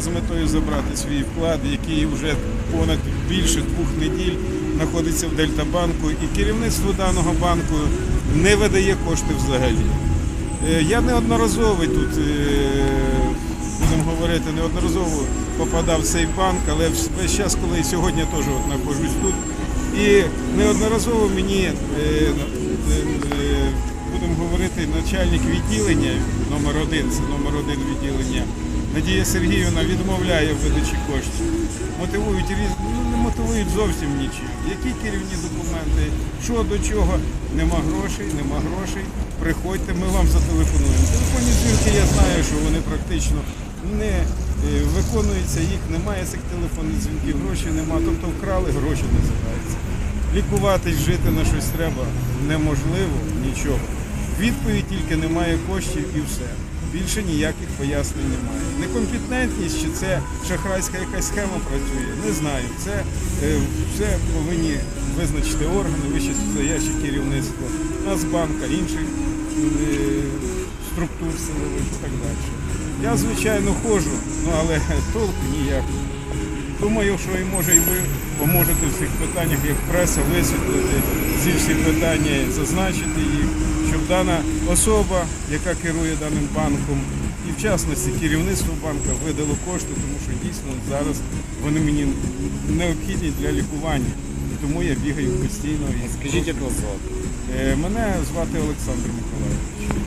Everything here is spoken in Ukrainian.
з метою забрати свій вклад, який вже понад більше двох неділь знаходиться в Дельтабанку, і керівництво даного банку не видає кошти взагалі. Е, Я неодноразово тут, е, будемо говорити, неодноразово попадав в цей банк, але весь час, коли сьогодні теж от тут, і неодноразово мені, е, будемо говорити, начальник відділення номер один, це номер один відділення, Надія Сергіївна відмовляє в видачі коштів. Мотивують різ... ну, не мотивують зовсім нічим. Які керівні документи, що до чого, нема грошей, нема грошей. Приходьте, ми вам зателефонуємо. Телефонні дзвінки я знаю, що вони практично не е, виконуються, їх немає цих телефонних дзвінків, грошей нема. Тобто вкрали, гроші називаються. Лікуватись, жити на щось треба неможливо, нічого. Відповідь тільки немає коштів і все. Більше ніяких пояснень немає. Некомпетентність чи це шахрайська якась схема працює, не знаю. Це все повинні визначити органи, вище стояче керівництво Нацбанка, інших е, структур силових і так далі. Я, звичайно, ходжу, ну але толку ніякого. Думаю, що і може і ви поможете в цих питаннях, як преса, висвітлити ці всі питання, зазначити їх, щоб дана особа, яка керує даним банком, і в частності керівництво банка видало кошти, тому що дійсно зараз вони мені необхідні для лікування. І тому я бігаю постійно. І Скажіть, як вас звати? Е, Мене звати Олександр Миколаївич.